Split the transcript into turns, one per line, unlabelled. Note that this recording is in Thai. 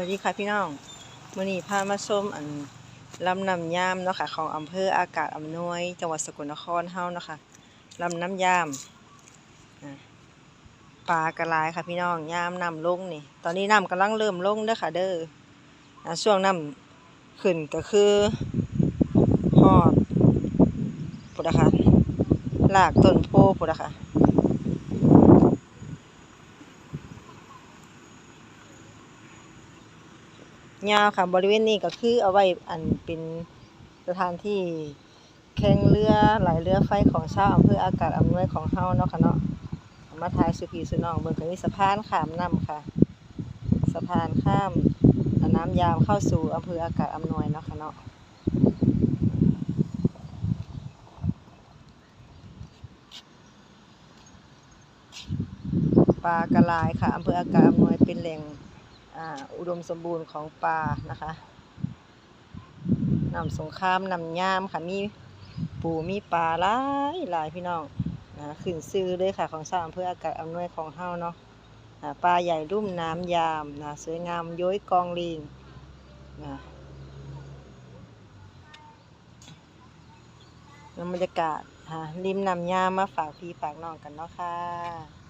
วัสดีค่ะพี่น้องมื่อนี้พามาชมอันลำน้ำยามเนาะค่ะของอำเภออากาศอำนวย จังหวัดสกลนครเฮาเนาะค่ะลำน้ำยามปลากระลายค่ะพี่น้องยามน้ำลงนี่ ตอนนี้น้ำกำลังเริ่มลงเด้อค่ะเด้อช่วงน้ำขึ้นก็คือฮอดพุทธค่ะลากต้นโพพุทธค่ะ ยาวค่ะบริเวณนี้ก็คือเอาไว้อันเป็นสถานที่แข่งเรือหลายเรือไฟของชาวอำเภออากาศอำนวยของเฮาเนาะค่ะเนาะมาทายสุพีสุนองเบิ่งก็มีสะพานข้ามน้ำค่ะ สะพานข้ามน้ำยามเข้าสู่อำเภออากาศอำนวยเนาะค่ะเนาะปลากระลายค่ะอำเภออากาศอำนวยเป็นแหล่ง อุดมสมบูรณ์ของปลานะคะนำสงครามนำยามค่ะมีปูมีปลาหลายหลายพี่น้องนะขึ้นซื้อเลยค่ะของชาวอำเภออากาศอำนวยของเฮาเนาะปลาใหญ่รุ่มน้ำยามนะสวยงามย้อยกองลิงนะนำบรรยากาศริมน้ำยามมาฝากพี่ฝากน้องกันเนาะค่ะ